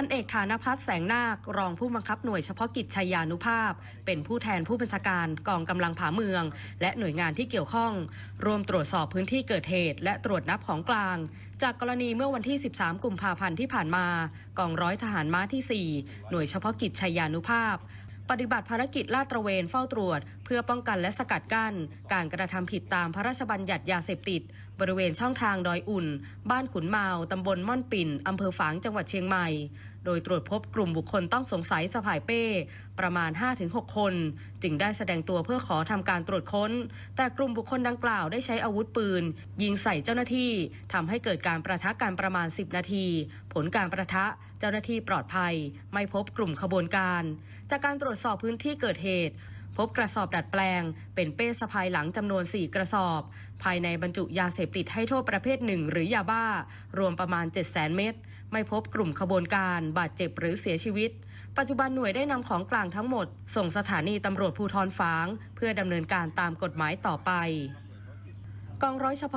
พันเอกฐานพัฒน์แสงนาค รองผู้บังคับหน่วยเฉพาะกิจชัยยานุภาพ เป็นผู้แทนผู้บัญชาการกองกำลังผาเมือง และหน่วยงานที่เกี่ยวข้อง รวมตรวจสอบพื้นที่เกิดเหตุ และตรวจนับของกลาง จากกรณีเมื่อวันที่ 13 กุมภาพันธ์ที่ผ่านมา กองร้อยทหารม้าที่ 4 หน่วยเฉพาะกิจชัยยานุภาพ ปฏิบัติภารกิจลาดตระเวนเฝ้าตรวจ เพื่อป้องกันและสกัดกั้น การกระทำผิดตามพระราชบัญญัติยาเสพติด บริเวณช่องทางดอยอุ่น บ้านขุนเมาตำบลม่อนปิ่นอำเภอฝางจังหวัดเชียงใหม่ โดยตรวจพบกลุ่มบุคคลต้องสงสัยสะพายเป้ ประมาณ 5-6 คน จึงได้แสดงตัวเพื่อขอทำการตรวจค้น แต่กลุ่มบุคคลดังกล่าวได้ใช้อาวุธปืน ยิงใส่เจ้าหน้าที่ทำให้เกิดการประทะกันประมาณ 10 นาที ผลการประทะเจ้าหน้าที่ปลอดภัย ไม่พบกลุ่มขบวนการ จากการตรวจสอบพื้นที่เกิดเหตุ พบกระสอบดัดแปลง เป็นเป้สะพายหลังจำนวน 4 กระสอบ ภายในบรรจุยาเสพติดให้โทษประเภทหนึ่งหรือยาบ้า รวมประมาณ 7 0 0 0 0 0 เม็ดไม่พบกลุ่มขบวนการบาดเจ็บหรือเสียชีวิต ปัจจุบันหน่วยได้นำของกลางทั้งหมด ส่งสถานีตำรวจภูทรฝาง เพื่อดำเนินการตามกฎหมายต่อไปกองร้อยเฉพาะ